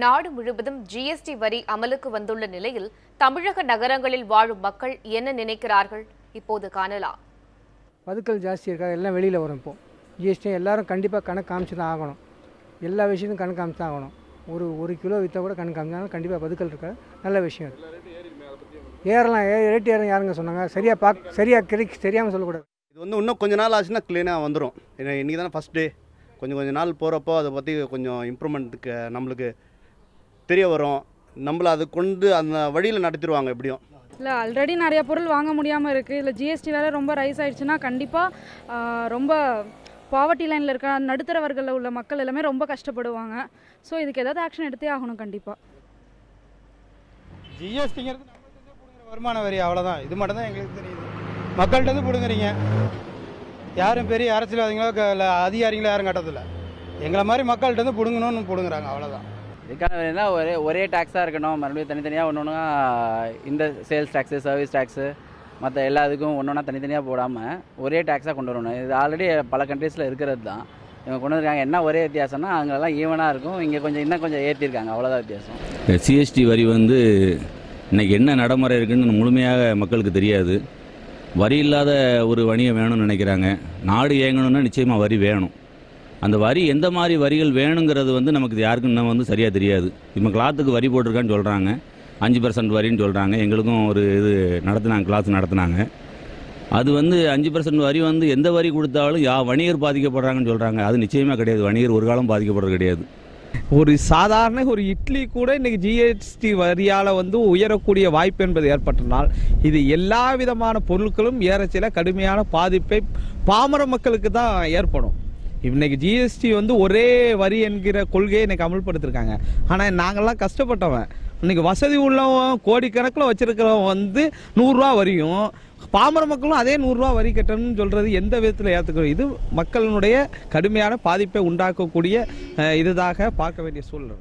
நாடு முழுவதும் ஜிஎஸ்டி வரி அமலுக்கு வந்துள்ள நிலையில் தமிழக நகரங்களில் வாழும் மக்கள் என்ன நினைக்கிறார்கள்? இப்போது காணலாம். பதுக்கல் ஜாஸ்தி இருக்கா? எல்லாம் வெளியில் வரும் இப்போ. ஜிஎஸ்டி எல்லாரும் கண்டிப்பாக கணக்கு காமிச்சு தான் ஆகணும். எல்லா விஷயத்தையும் கணக்கு காமிச்சு தான் ஆகணும். ஒரு ஒரு கிலோ விற்றா கூட கணக்கு காமிச்சாலும் கண்டிப்பாக பதுக்கல் இருக்கா? நல்ல விஷயம் அது. ஏறலாம் ஏ ரேட் ஏறும் யாருங்க சொன்னாங்க? சரியாக பாக் சரியாக கிடைக்கு தெரியாமல் சொல்லக்கூடாது. இது வந்து இன்னும் கொஞ்ச நாள் ஆச்சுன்னா க்ளீனாக வந்துடும் ஏன்னா இன்றைக்கி தானே ஃபஸ்ட் டே கொஞ்சம் கொஞ்சம் நாள் போகிறப்போ அதை பற்றி கொஞ்சம் இம்ப்ரூவ்மெண்ட்டுக்கு நம்மளுக்கு தெரிய வரும். நம்மளை அது கொண்டு அந்த வழியில் நடத்திடுவாங்க எப்படியும். இல்லை ஆல்ரெடி நிறைய பொருள் வாங்க முடியாமல் இருக்குது இல்லை ஜிஎஸ்டி வேறு ரொம்ப ரைஸ் ஆயிடுச்சுன்னா கண்டிப்பாக ரொம்ப பாவர்ட்டி லைனில் இருக்க நடுத்தர வர்க்கத்தில் உள்ள மக்கள் எல்லாமே ரொம்ப கஷ்டப்படுவாங்க. ஸோ இதுக்கு ஏதாவது ஆக்ஷன் எடுத்தே ஆகணும் கண்டிப்பாக ஜிஎஸ்டிங்கிறது வருமான வரி அவ்வளோதான் இது மட்டும் தான் எங்களுக்கு தெரியுது. மக்கள்கிட்ட இருந்து பிடுங்குறீங்க. யாரும் பெரிய அரசியல்வாதிகளோ க- இல்ல அதிகாரிகளோ யாரும் கட்டதில்ல எங்களை மாதிரி மக்கள்கிட்ட இருந்து பிடுங்கணும்னு பிடுங்குறாங்க. அவ்வளோதான் இதுக்கான வேணும்னா ஒரே ஒரே டேக்ஸாக இருக்கணும். மறுபடியும் தனித்தனியாக ஒன்று ஒன்றா இந்த சேல்ஸ் டேக்ஸு சர்வீஸ் டேக்ஸு மற்ற எல்லா இதுக்கும் ஒன்று ஒன்றா தனித்தனியாக போடாமல் ஒரே டேக்ஸாக கொண்டு வரணும். இது ஆல்ரெடி பல கண்ட்ரீஸில் இருக்கிறது தான். இவங்க கொண்டு வந்திருக்காங்க. என்ன ஒரே வித்தியாசம்னா அங்கெல்லாம் ஈவனாக இருக்கும். இங்கே கொஞ்சம் இன்னும் கொஞ்சம் ஏற்றிருக்காங்க அவ்வளோதான் வித்தியாசம். சிஎஸ்டி வரி வந்து இன்றைக்கி என்ன நடைமுறை இருக்குன்னு முழுமையாக மக்களுக்கு தெரியாது. வரி இல்லாத ஒரு வணிகம் வேணும்னு நினைக்கிறாங்க. நாடு இயங்கணும்னா நிச்சயமாக வரி வேணும். அந்த வரி எந்த மாதிரி வரிகள் வேணுங்கிறது வந்து நமக்கு யாருக்கும் இன்னும் வந்து சரியாக தெரியாது. இப்போ கிளாத்துக்கு வரி போட்டிருக்கான்னு சொல்கிறாங்க அஞ்சு பர்சன்ட் வரின்னு சொல்கிறாங்க எங்களுக்கும் ஒரு இது நடத்துனாங்க கிளாஸ் நடத்துனாங்க. அது வந்து அஞ்சு பர்சன்ட் வரி வந்து எந்த வரி கொடுத்தாலும் யா வணிகர் பாதிக்கப்படுறாங்கன்னு சொல்கிறாங்க அது நிச்சயமாக கிடையாது. வணிகர் ஒரு காலம் பாதிக்கப்படுறது கிடையாது. ஒரு சாதாரண ஒரு இட்லி கூட இன்னைக்கு ஜிஎஸ்டி வரியால் வந்து உயரக்கூடிய வாய்ப்பு என்பது ஏற்பட்டனால் இது எல்லா விதமான பொருட்களும் ஏறச்சில கடுமையான பாதிப்பை பாமர மக்களுக்கு தான் ஏற்படும். இன்னைக்கு ஜிஎஸ்டி வந்து ஒரே வரி என்கிற கொள்கையை இன்னைக்கு அமல்படுத்திருக்காங்க. ஆனால் நாங்கள்லாம் கஷ்டப்பட்டவன். இன்னைக்கு வசதி உள்ளவன் கோடிக்கணக்கில் வச்சிருக்கிறவன் வந்து நூறுரூவா வரியும் பாமர மக்களும் அதே நூறுரூவா வரி கட்டணும்னு சொல்கிறது எந்த விதத்தில் ஏற்றுக்கிறோம் இது மக்களினுடைய கடுமையான பாதிப்பை உண்டாக்கக்கூடிய இதுதாக பார்க்க வேண்டிய சூழ்நிலை